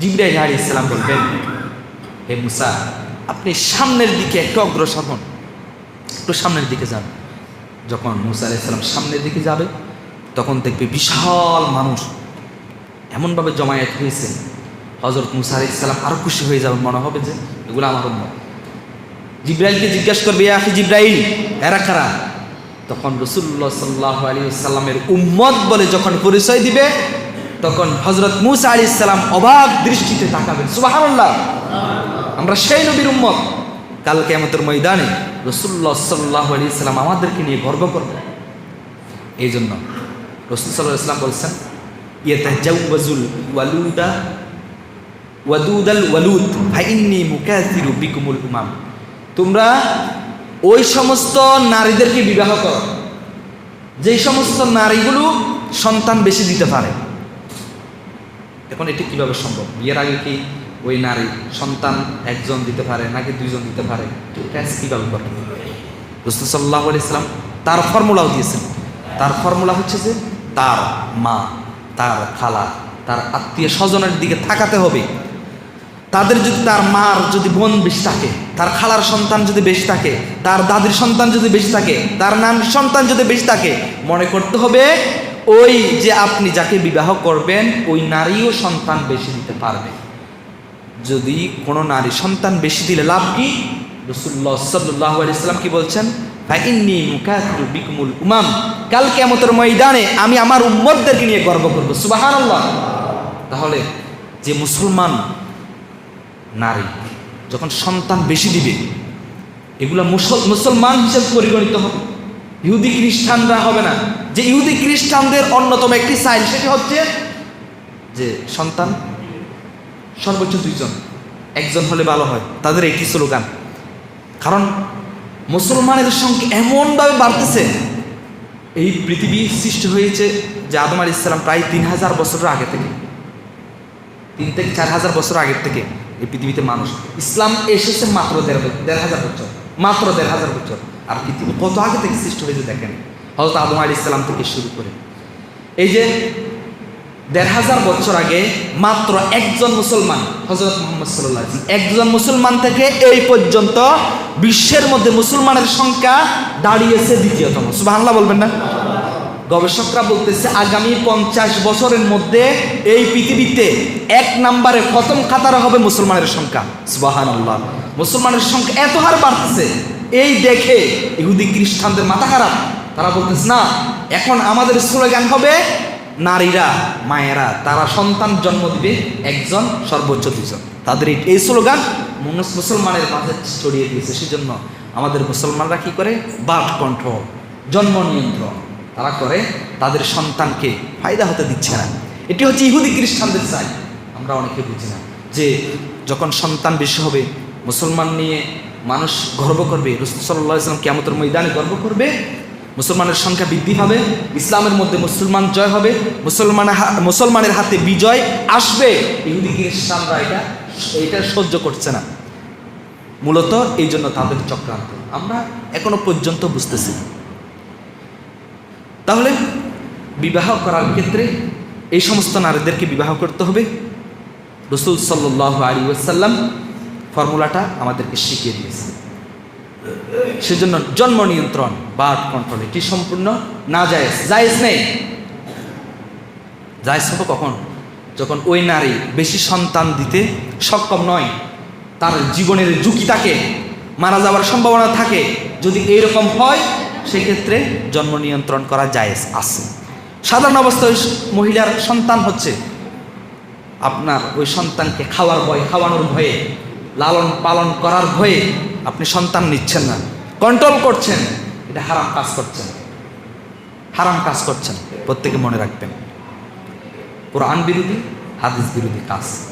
জিব্রাইল আলী ইসলাম বলবেন, হে মুসা, আপনি সামনের দিকে একটু অগ্রসর হন। একটু সামনের দিকে যান। যখন মুসা আলাহ ইসলাম সামনের দিকে যাবে, তখন দেখবে বিশাল মানুষ এমনভাবে জমায়েত হয়েছে। হজরত মুসা আলাহ ইসলাম আরও খুশি হয়ে যাবে, মনে হবে যে এগুলো আমার উম্মত। জিব্রাইলকে জিজ্ঞাসা করবে আখি জিব্রাইল, এরা কারা? তখন রসুল্লাহ সাল্লাহ আলী সাল্লামের উম্মত বলে যখন পরিচয় দিবে তখন হজরত মুসা আলী ইসলাম অবাক দৃষ্টিতে তাকাবেন। সুবাহান্লাহ আমরা সেই নবীর উম্মত। কালকে আমাদের ময়দানে রসুল্লাহ সাল্লাহ আলী সাল্লাম আমাদেরকে নিয়ে গর্ব করবে। এই জন্য রসুল সাল্লাহ ইসলাম বলছেন ইয়েতা জাউবাজুল ওয়ালুদা, ওয়াদুদাল ওয়ালুদ, ফাইন্নি মুকাসিরু বিকুমুল উমাম। তোমরা ওই সমস্ত নারীদেরকে বিবাহ করো। যেই সমস্ত নারীগুলো সন্তান বেশি দিতে পারে। এখন এটি কীভাবে সম্ভব? বিয়ের আগে কি ওই নারী সন্তান একজন দিতে পারে নাকি দুইজন দিতে পারে? এটা কীভাবে করে রসুল সাল্লাহ ইসলাম তার ফর্মুলাও দিয়েছেন। তার ফর্মুলা হচ্ছে যে তার মা, তার খালা, তার আত্মীয় স্বজনের দিকে থাকাতে হবে। তাদের যদি তার মার যদি বোন বেশি থাকে, তার খালার সন্তান যদি বেশি থাকে, তার দাদির সন্তান যদি বেশি থাকে, তার নান সন্তান যদি বেশি থাকে, মনে করতে হবে ওই যে আপনি যাকে বিবাহ করবেন, ওই নারীও সন্তান বেশি দিতে পারবে। যদি কোনো নারী সন্তান বেশি দিলে লাভ কি? রসুল্লাহ সাল্লাহ ইসলাম কি বলছেন? ফাইন্নি মুকাতিরু বিকুমুল উমাম। কাল কেমতের ময়দানে আমি আমার উম্মতদেরকে নিয়ে গর্ব করব। সুবাহান তাহলে যে মুসলমান নারী যখন সন্তান বেশি দিবে, এগুলো মুসল, মুসলমান হিসেবে পরিগণিত হবে। ইহুদি খ্রিস্টানরা হবে না। যে ইহুদি খ্রিস্টানদের অন্যতম একটি সাইন সেটি হচ্ছে যে সন্তান, সর্বোচ্চ দুইজন। একজন হলে ভালো হয়। তাদের একটি স্লোগান। কারণ মুসলমানের সংখ্যা এমনভাবে বাড়তেছে, এই পৃথিবী সৃষ্টি হয়েছে যে আদম আলী ইসলাম প্রায় তিন হাজার বছরের আগে থেকে। তিন থেকে চার হাজার বছর আগের থেকে এই পৃথিবীতে মানুষ। ইসলাম এসেছে মাত্র দেড় দেড় হাজার বছর, মাত্র দেড় হাজার বছর। আর পৃথিবী কত আগে থেকে সৃষ্টি হয়েছে দেখেন। হয়তো আদম আলী ইসলাম থেকে শুরু করে। এই যে দেড় হাজার বছর আগে মাত্র একজন মুসলমান হজরত মোহাম্মদ সাল্লাহ একজন মুসলমান থেকে এই পর্যন্ত বিশ্বের মধ্যে মুসলমানের সংখ্যা দাঁড়িয়েছে দ্বিতীয়তম। সুবাহ বলবেন না? গবেষকরা বলতেছে আগামী পঞ্চাশ বছরের মধ্যে এই পৃথিবীতে এক নাম্বারে প্রথম কাতারে হবে মুসলমানের সংখ্যা। সুবাহান মুসলমানের সংখ্যা এত হার বাড়তেছে। এই দেখে ইহুদি খ্রিস্টানদের মাথা খারাপ। তারা বলতেছে, না, এখন আমাদের স্লোগান হবে, নারীরা, মায়েরা, তারা সন্তান জন্ম দিবে একজন সর্বোচ্চ দুজন তাদের এই- স্লোগান মুস- মুসলমানের মাঝে ছড়িয়ে দিয়েছে। সেজন্য আমাদের মুসলমানরা কি করে? বার্থ কন্ট্রোল, জন্ম নিয়ন্ত্রণ। তারা করে তাদের সন্তানকে ফায়দা হতে দিচ্ছে না। এটি হচ্ছে ইহুদি খ্রিস্টানদের চাই। আমরা অনেকে বুঝি না যে যখন সন্তান বেশি হবে, মুসলমান নিয়ে মানুষ গর্ব করবে। রসুল সাল্লাহ ইসলাম কেমতের ময়দানে গর্ব করবে। মুসলমানের সংখ্যা বৃদ্ধি পাবে। ইসলামের মধ্যে মুসলমান জয় হবে। মুসলমানের মুসলমানের হাতে বিজয় আসবে। ইহুদি, খ্রিস্টানরা এটা এটা সহ্য করছে না। মূলত এই জন্য তাদের চক্রান্ত। আমরা এখনও পর্যন্ত বুঝতেছি তাহলে বিবাহ করার ক্ষেত্রে এই সমস্ত নারীদেরকে বিবাহ করতে হবে। রসুল সাল্লাহ আলী ফর্মুলাটা আমাদেরকে শিখিয়ে দিয়েছে। সেজন্য জন্ম নিয়ন্ত্রণ, বার্থ কন্ট্রোল, এটি সম্পূর্ণ না জায়েজ। জায়েজ নেই। জায়েজ হবে কখন? যখন ওই নারী বেশি সন্তান দিতে সক্ষম নয়, তার জীবনের ঝুঁকি থাকে, মারা যাওয়ার সম্ভাবনা থাকে। যদি এইরকম হয়, সেক্ষেত্রে জন্ম নিয়ন্ত্রণ করা জায়েজ আছে। সাধারণ অবস্থায় মহিলার সন্তান হচ্ছে, আপনার ওই সন্তানকে খাওয়ার ভয়, খাওয়ানোর ভয়ে লালন পালন করার ভয়ে আপনি সন্তান নিচ্ছেন না। কন্ট্রোল করছেন, এটা হারাম কাজ করছেন। হারাম কাজ করছেন, প্রত্যেকে মনে রাখবেন। কোরআন বিরোধী, হাদিস বিরোধী কাজ।